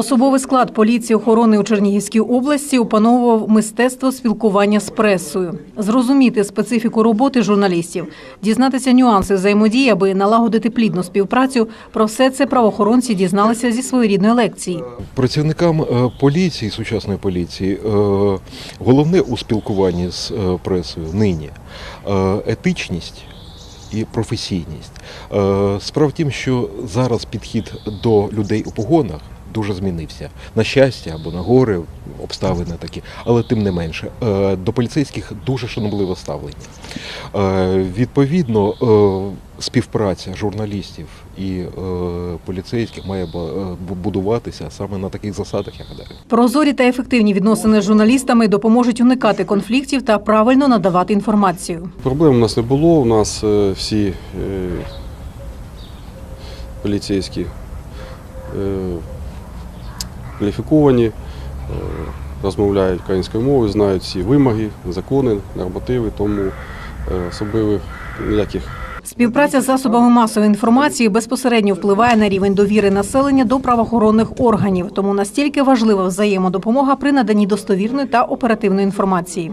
Особовий склад поліції охорони у Чернігівській області опановував мистецтво спілкування з пресою, зрозуміти специфіку роботи журналістів, дізнатися нюанси взаємодії, аби налагодити плідну співпрацю. Про все це правоохоронці дізналися зі своєрідної лекції. Працівникам е, поліції, сучасної поліції, е, головне у спілкуванні з е, пресою нині етичність і професійність. Справа в тім, що зараз підхід до людей у погонах дуже змінився. На щастя або на горе обставини такі, але тим не менше, е, до поліцейських дуже шанобливе ставлення. Е, Відповідно, е, співпраця журналістів і поліцейських має будуватися саме на таких засадах, я гадаю. Прозорі та ефективні відносини з журналістами допоможуть уникати конфліктів та правильно надавати інформацію. Проблем у нас не було. У нас всі поліцейські кваліфіковані, е, розмовляють українською мовою, знають всі вимоги, закони, нормативи, тому е, особливих ніяких Співпраця з засобами масової інформації безпосередньо впливає на рівень довіри населення до правоохоронних органів, тому настільки важлива взаємодопомога при наданні достовірної та оперативної інформації.